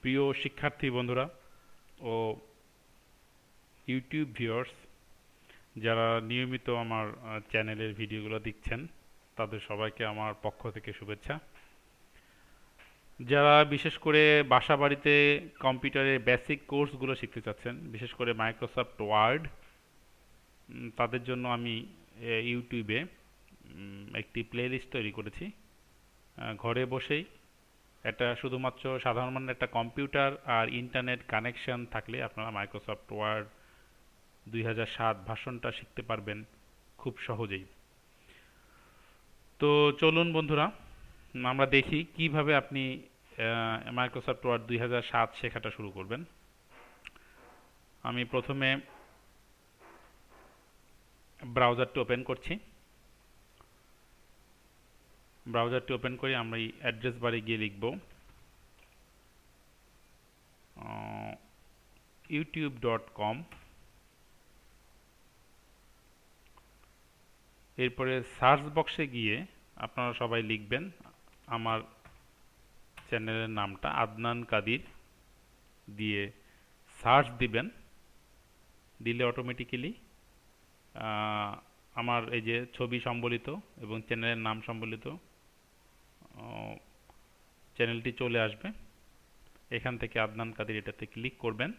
প্রিয় শিক্ষার্থী বন্ধুরা ও ইউটিউব ভিউয়ার্স, যারা নিয়মিত আমার চ্যানেলের ভিডিওগুলো দেখছেন, তাদের সবাইকে আমার পক্ষ থেকে শুভেচ্ছা। যারা বিশেষ করে বাসা বাড়িতে কম্পিউটারের বেসিক কোর্সগুলো শিখতে চাচ্ছেন, বিশেষ করে মাইক্রোসফট ওয়ার্ড তাদের জন্য আমি ইউটিউবে একটি প্লেলিস্ট তৈরি করেছি। ঘরে বসেই এটা শুধুমাত্র সাধারণ মানের একটা কম্পিউটার আর ইন্টারনেট কানেকশন থাকলে আপনারা মাইক্রোসফট ওয়ার্ড দুই হাজার সাত ভাষণটা শিখতে পারবেন খুব সহজেই। তো চলুন বন্ধুরা, আমরা দেখি কীভাবে আপনি মাইক্রোসফট ওয়ার্ড দুই সাত শেখাটা শুরু করবেন। আমি প্রথমে ব্রাউজারটি ওপেন করছি। ব্রাউজারটি ওপেন করে, আমরা এই অ্যাড্রেস বারে গিয়ে লিখব। ইউটিউব ডট কম এরপরে সার্চ বক্সে গিয়ে আপনারা সবাই লিখবেন আমার চ্যানেলের নামটা আদনান কাদির দিয়ে সার্চ দিবেন। দিলে অটোমেটিক্যালি আমার এই যে ছবি সম্বলিত এবং চ্যানেলের নাম সম্বলিত চ্যানেলটি চলে আসবে। এখান থেকে আদনান কাদির এটাতে ক্লিক করবেন।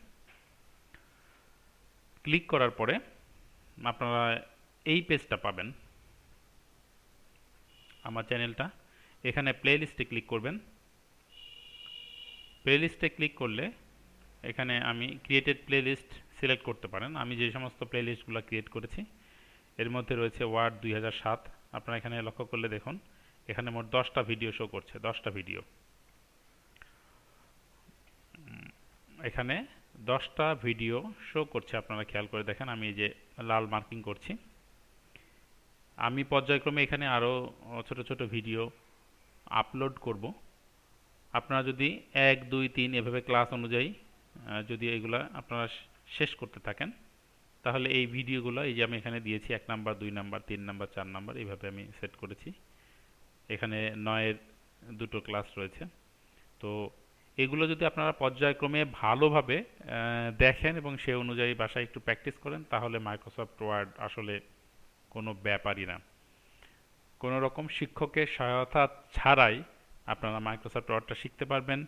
ক্লিক করার পরে আপনারা এই পেজটা পাবেন। আমার চ্যানেলটা। এখানে প্লে লিস্টে ক্লিক করবেন। প্লে লিস্টে ক্লিক করলে এখানে আমি ক্রিয়েটেড প্লে লিস্ট সিলেক্ট করতে পারেন। আমি যে সমস্ত প্লে লিস্টগুলো ক্রিয়েট করেছি, এর মধ্যে রয়েছে ওয়ার্ড দুই হাজার সাত। আপনারা এখানে লক্ষ্য করলে দেখুন, এখানে মোট দশটা ভিডিও শো করছে, দশটা ভিডিও। এখানে দশটা ভিডিও শো করছে, আপনারা খেয়াল করে দেখেন, আমি এই যে লাল মার্কিং করছি। আমি পর্যায়ক্রমে এখানে আরও ছোট ছোট ভিডিও আপলোড করব। আপনারা যদি এক, দুই, তিন এভাবে ক্লাস অনুযায়ী যদি এগুলা আপনারা শেষ করতে থাকেন, তাহলে এই ভিডিওগুলো এই যে আমি এখানে দিয়েছি, এক নাম্বার, দুই নাম্বার, তিন নাম্বার, চার নাম্বার এইভাবে আমি সেট করেছি। এখানে নয়ের দুটো ক্লাস রয়েছে। তো এগুলো যদি আপনারা পর্যায়ক্রমে ভালোভাবে দেখেন এবং সে অনুযায়ী বাসায় একটু প্র্যাকটিস করেন, তাহলে মাইক্রোসফট ওয়ার্ড আসলে কোনো ব্যাপারই না। কোনো রকম শিক্ষকের সহায়তা ছাড়াই আপনারা মাইক্রোসফট ওয়ার্ডটা শিখতে পারবেন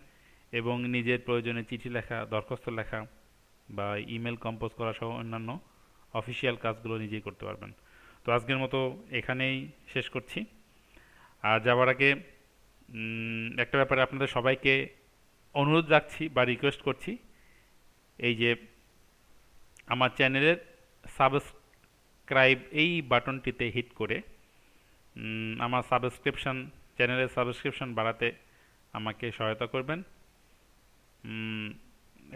এবং নিজের প্রয়োজনে চিঠি লেখা, দরখাস্ত লেখা বা ইমেল কম্পোজ করা সহ অন্যান্য অফিসিয়াল কাজগুলো নিজেই করতে পারবেন। তো আজকের মতো এখানেই শেষ করছি। আর যাওয়ার আগে একটা ব্যাপারে আপনাদের সবাইকে অনুরোধ রাখছি বা রিকোয়েস্ট করছি, এই যে আমার চ্যানেলের সাবস্ক্রাইব এই বাটনটিতে হিট করে আমার সাবস্ক্রিপশন চ্যানেলের সাবস্ক্রিপশন বাড়াতে আমাকে সহায়তা করবেন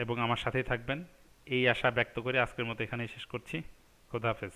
এবং আমার সাথেই থাকবেন। এই আশা ব্যক্ত করে আজকের মতো এখানেই শেষ করছি। খোদা হাফেজ।